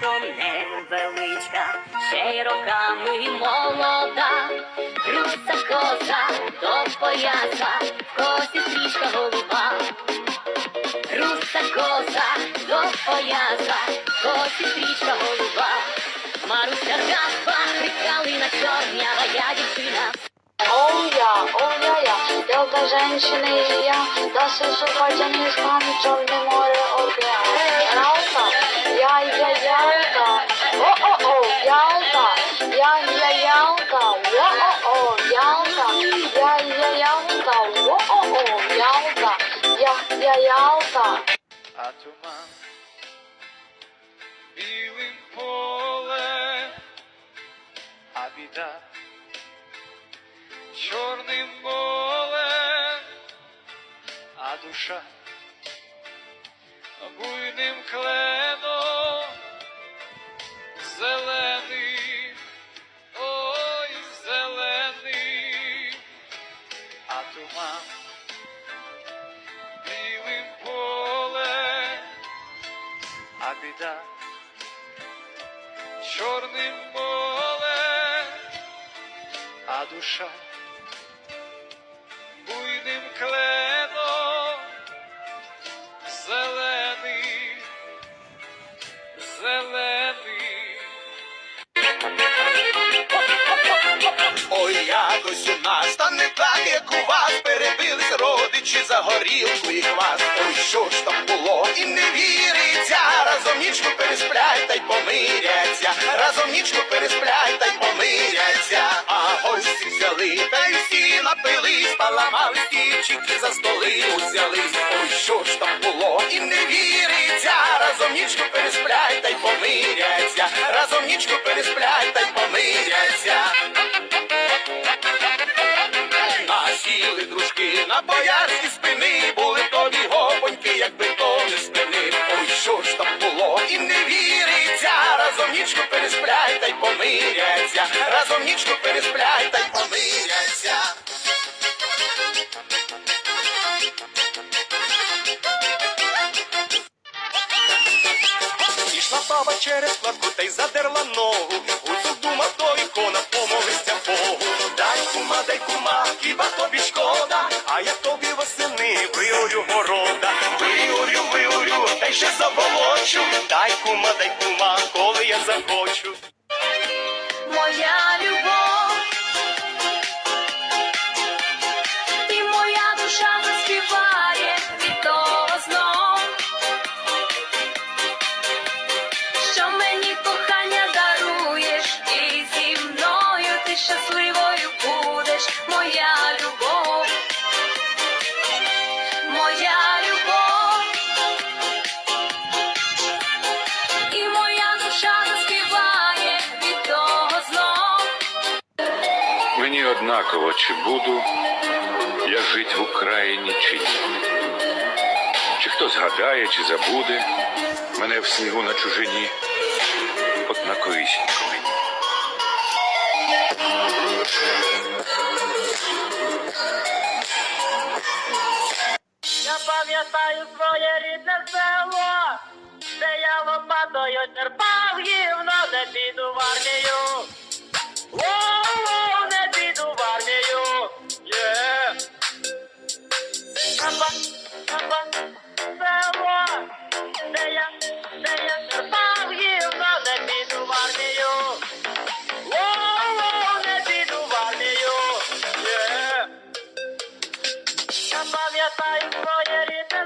То невеличка, ще й роками молода, руса коза до пояса, в косі стрічка голуба. Руса коза до пояса, в косі стрічка голуба. Маруся ряба, калина чорнява, я дівчина. Оу я, оу я, белка женщина и я, да сосу с нами черное море океан. Ялта. а туман білим а а душа буйним кленом, зелений, ой, зелений, а туман біда чорним молем, а душа буйним кленом, зелений, зелений. Ой, якось у нас, та не так, як у вас, перебились родичі за горілку і квас. Ой, що ж там було, і не разом нічку пересплять та й помиряться, разом нічку пересплять та й помиряться, а гості взяли, та й всі напились, поламали стільчики за столи узялись. Ой, що ж там було, і не віриться, разом нічку пересплять та й помиряться, разом нічку пересплять та й помиряться. Насіли дружки на боярські нічку пересплять та й помиряться, разом нічку пересплять та й помиряться. Ішла баба через кладку та й задерла ногу. Гуцул думав, то ікона помолиться Богу. Дай кума, дай кума, хіба тобі шкода, а я тобі восени виорю города. Виорю, виорю, та й ще заболочу. Дай кума, дай кума, я захочу. Мені однаково, чи буду я жить в Україні чи ні. Чи хто згадає, чи забуде мене в снігу на чужині, однаковісінько мені. Я пам'ятаю своє рідне село, де я лопатою черпав гівно, не піду в армію. Є. Я пам'ятаю своє рідне